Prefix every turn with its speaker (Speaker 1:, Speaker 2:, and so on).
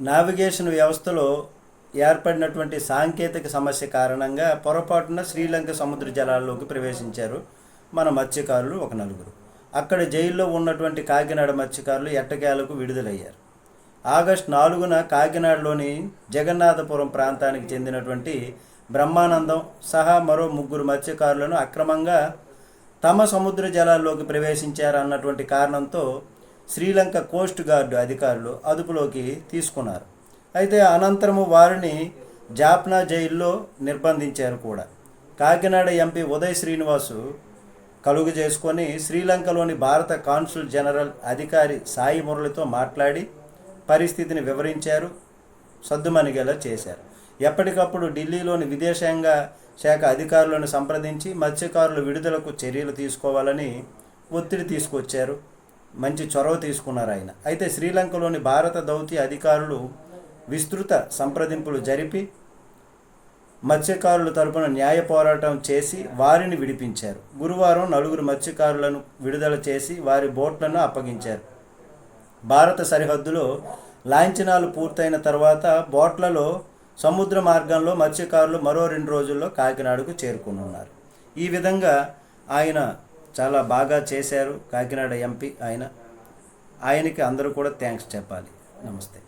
Speaker 1: Navigation వ్యవస్థలో ఏర్పడినటువంటి సాంకేతిక సమస్య కారణంగా పొరపాటున శ్రీలంక సముద్ర జలాల్లోకి ప్రవేశించారు మన మత్స్యకారులు ఒక నలుగురు. అక్కడ జైల్లో ఉన్నటువంటి కాకినాడ మత్స్యకారులు ఎట్టకేలకు విడుదలయ్యారు. ఆగస్ట్ నాలుగున కాకినాడలోని జగన్నాథపురం ప్రాంతానికి చెందినటువంటి బ్రహ్మానందం సహా మరో ముగ్గురు మత్స్యకారులను అక్రమంగా తమ సముద్ర జలాల్లోకి ప్రవేశించారన్నటువంటి కారణంతో శ్రీలంక కోస్ట్ గార్డు అధికారులు అదుపులోకి తీసుకున్నారు. అయితే అనంతరము వారిని జాప్నా జైల్లో నిర్బంధించారు కూడా. కాకినాడ ఎంపీ ఉదయ్ శ్రీనివాసు కలుగు చేసుకొని శ్రీలంకలోని భారత కాన్సుల్ జనరల్ అధికారి సాయి మురళితో మాట్లాడి పరిస్థితిని వివరించారు సద్దుమణిగేలా చేశారు. ఎప్పటికప్పుడు ఢిల్లీలోని విదేశాంగ శాఖ అధికారులను సంప్రదించి మత్స్యకారుల విడుదలకు చర్యలు తీసుకోవాలని ఒత్తిడి తీసుకొచ్చారు. మంచి చొరవ తీసుకున్నారు ఆయన. అయితే శ్రీలంకలోని భారత దౌత్య అధికారులు విస్తృత సంప్రదింపులు జరిపి మత్స్యకారుల తరపున న్యాయ పోరాటం చేసి వారిని విడిపించారు. గురువారం నలుగురు మత్స్యకారులను విడుదల చేసి వారి బోట్లను అప్పగించారు. భారత సరిహద్దులో లాంఛనాలు పూర్తయిన తర్వాత బోట్లలో సముద్ర మార్గంలో మత్స్యకారులు మరో రెండు రోజుల్లో కాకినాడకు చేరుకునున్నారు. ఈ విధంగా ఆయన చాలా బాగా చేశారు కాకినాడ ఎంపీ ఆయన ఆయనకి అందరూ కూడా థ్యాంక్స్ చెప్పాలి. నమస్తే.